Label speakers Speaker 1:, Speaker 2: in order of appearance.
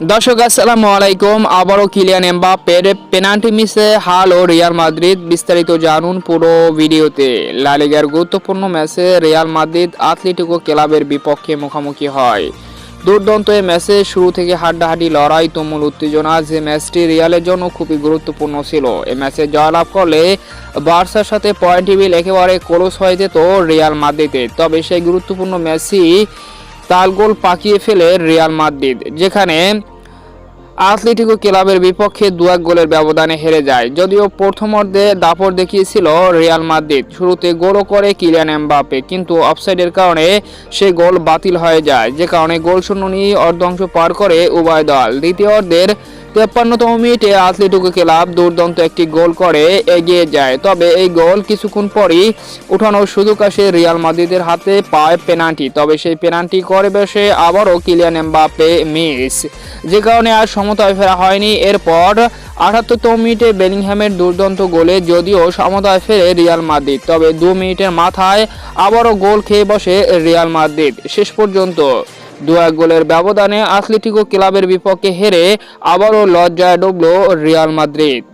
Speaker 1: দর্শক, আসসালামু আলাইকুম। আবারও কিলিয়ান এমবাপ্পের পেনাল্টি মিসে হাল ও রিয়াল মাদ্রিদ বিস্তারিত জানুন পুরো ভিডিওতে। লালিগার গুরুত্বপূর্ণ ম্যাচে রিয়াল মাদ্রিদ আথলেটিকো ক্লাবের বিপক্ষে মুখোমুখি হয়। দুর্দান্ত এই ম্যাচে শুরু থেকে হাড্ডাহাড্ডি লড়াই তুমুল উত্তেজনা, যে ম্যাচটি রিয়ালের জন্য খুবই গুরুত্বপূর্ণ ছিল। এই ম্যাচে জয়লাভ করলে বার্সার সাথে পয়েন্ট টেবিল একেবারে ক্লোজ হয়ে যেত রিয়াল মাদ্রিদে। তবে সেই গুরুত্বপূর্ণ ম্যাচই তালগোল পাকিয়ে ফেলে রিয়াল মাদ্রিদ, যেখানে আথলেটিকো ক্লাবের বিপক্ষে দু এক গোলের ব্যবধানে হেরে যায়। যদিও প্রথম অর্ধে দাপট দেখিয়েছিল রিয়াল মাদ্রিদ, শুরুতে গোলও করে কিলিয়ান এমবাপ্পে, কিন্তু অফসাইডের কারণে সে গোল বাতিল হয়ে যায়, যে কারণে গোল শূন্য নিয়ে অর্ধাংশ পার করে উভয় দল। দ্বিতীয় অর্ধের তেপ্পান্নতম মিনিটে আথলেটিকো ক্লাব দুর্দান্ত একটি গোল করে, এগিয়ে যায়। তবে এই গোল কিছুক্ষণ পরই উঠানোর সুযোগ আসে রিয়াল মাদ্রিদের হাতে পায় পেনাল্টি। তবে সেই পেনাল্টি করে বসে আবারও কিলিয়ান এমবাপ্পে মিস। যে কারণে আর সমতায় ফেরা হয়নি। এরপর আটাত্তরতম মিনিটে বেলিংহ্যামের দুর্দান্ত গোলে যদিও সমতায় ফেরে রিয়াল মাদ্রিদ। তবে দু মিনিটের মাথায় আবারও গোল খেয়ে বসে রিয়াল মাদ্রিদ। শেষ পর্যন্ত দু এক গোলের ব্যবধানে আথলেটিকো ক্লাবের বিপক্ষে হেরে আবারও লজ্জায় ডুবল রিয়াল মাদ্রিদ।